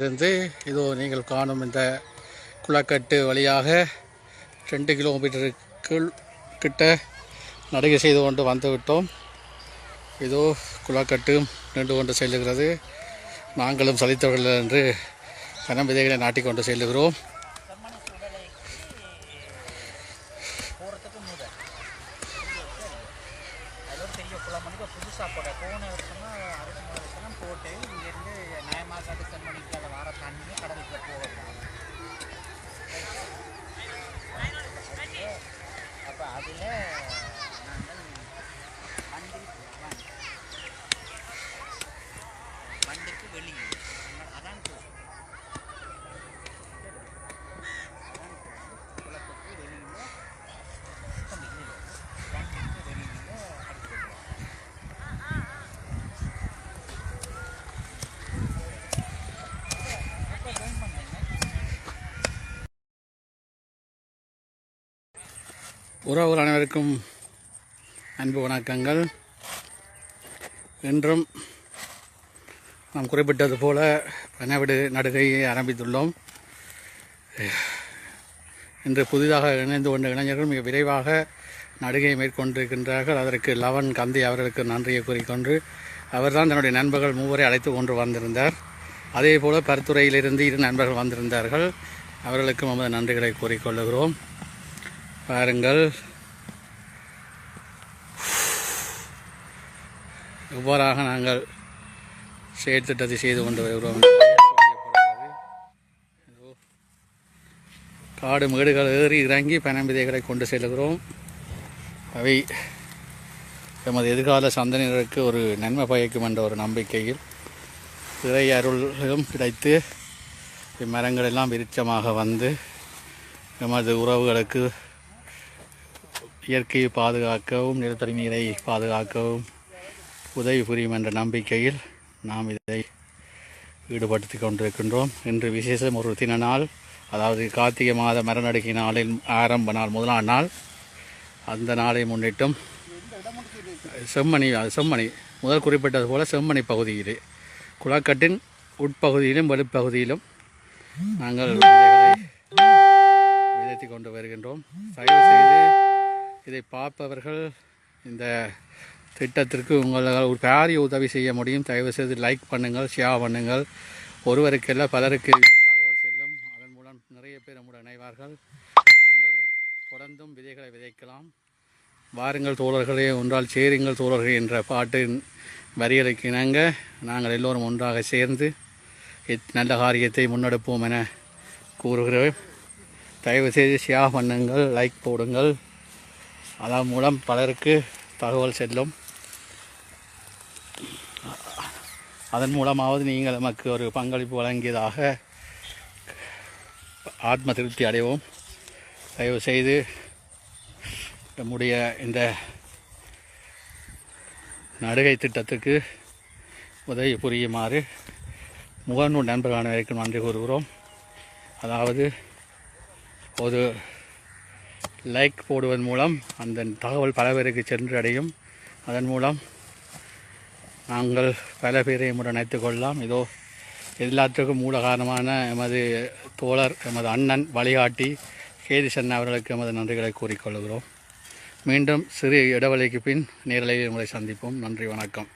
இருந்து இதோ நீங்கள் காணும் இந்த குளக்கட்டு வழியாக ரெண்டு கிலோமீட்டருக்குள் கிட்ட நடுகை செய்து கொண்டு வந்துவிட்டோம். இதோ குளக்கட்டும் நின்று கொண்டு செல்லுகிறது. நாங்களும் சலித்தவர்கள் என்று கனம் விதைகளை நாட்டிக்கொண்டு செல்லுகிறோம். புதுசாக போட. போன வருஷமா போட்டு இங்கேருந்து நயமாக்காட்டு செம்மணிக்கு அதை வர தண்ணி கடலுக்கு போகிறாங்க உறவுகள் அனைவருக்கும் அன்பு வணக்கங்கள். இன்றும் நாம் குறிப்பிட்டது போல பனவிடு நடுகையை ஆரம்பித்துள்ளோம். இன்று புதிதாக இணைந்து கொண்ட இளைஞர்கள் மிக விரைவாக நடுகையை மேற்கொண்டிருக்கின்றார்கள். அதற்கு லவன் கந்தி அவர்களுக்கு நன்றியை கூறிக்கொண்டு அவர்தான் தன்னுடைய நண்பர்கள் மூவரை அழைத்து கொண்டு வந்திருந்தார். அதே போல் பருத்துறையிலிருந்து இரு நண்பர்கள் வந்திருந்தார்கள். அவர்களுக்கும் நமது நன்றிகளை கூறிக்கொள்கிறோம் பாருங்கள். இவ்வாறாக நாங்கள் செயற்திட்டத்தை செய்து கொண்டு வருகிறோம் காடு மேடுகள் ஏறி இறங்கி பனம்பிதைகளை கொண்டு செல்கிறோம். அவை எமது எதிர்கால சந்தனருக்கு ஒரு நன்மை பயக்கும் என்ற ஒரு நம்பிக்கையில் இறை அருளும் கிடைத்து இம்மரங்களெல்லாம் விருட்சமாக வந்து எமது உறவுகளுக்கு இயற்கையை பாதுகாக்கவும் நிலத்தடி நீரை பாதுகாக்கவும் உதவி புரியும் என்ற நம்பிக்கையில் நாம் இதை ஈடுபடுத்தி கொண்டிருக்கின்றோம். இன்று விசேஷம் ஒரு தின நாள். அதாவது கார்த்திகை மாத மரநடுக்கை நாளில் ஆரம்ப நாள் முதலாம் நாள். அந்த நாளை முன்னிட்டும் செம்மணி செம்மணி. முதல் குறிப்பிட்டது போல செம்மணி பகுதியிலே. குளக்கட்டின் உட்பகுதியிலும் வெளிப்பகுதியிலும் நாங்கள் விதைகளை விதைத்து கொண்டு வருகின்றோம். இதை பார்ப்பவர்கள் இந்த திட்டத்திற்கு உங்களால் ஒரு பாரிய உதவி செய்ய முடியும். தயவு செய்து லைக் பண்ணுங்கள் ஷேர் பண்ணுங்கள். ஒருவருக்கல்ல பலருக்கு தகவல் செல்லும். அதன் மூலம் நிறைய பேர் நம்முடன் இணைவார்கள். நாங்கள் தொடர்ந்தும் விதைகளை விதைக்கலாம். வாருங்கள் தோழர்களே ஒன்றால் சேருங்கள் தோழர்களே என்ற பாட்டின் வரிகளுக்கு இணங்க நாங்கள் எல்லோரும் ஒன்றாக சேர்ந்து நல்ல காரியத்தை முன்னெடுப்போம் என கூறுகிறேன் தயவு செய்து ஷேர் பண்ணுங்கள் லைக் போடுங்கள். அதன் மூலம் பலருக்கு தகவல் செல்லும். அதன் மூலமாவது நீங்கள் நமக்கு ஒரு பங்களிப்பு வழங்கியதாக ஆத்ம திருப்தி அடைவோம். தயவு செய்து நம்முடைய இந்த நடுகை திட்டத்துக்கு உதவி புரியுமாறு முகநூல் நண்பர்கள் அனைவருக்கும் நன்றி கூறுகிறோம். அதாவது ஒரு லைக் போடுவதன் மூலம் அந்த தகவல் பல பேருக்கு சென்று அடையும் அதன் மூலம் நாங்கள் பல பேரை முடன் இணைத்துக் கொள்ளலாம். இதோ எல்லாத்துக்கும் மூல காரணமான எமது தோழர் எமது அண்ணன் வழிகாட்டி கேதிசன் அவர்களுக்கு எமது நன்றிகளை கூறிக்கொள்கிறோம் மீண்டும் சிறு இடைவெளிக்கு பின் நேரலையில் உங்களை சந்திப்போம். நன்றி வணக்கம்.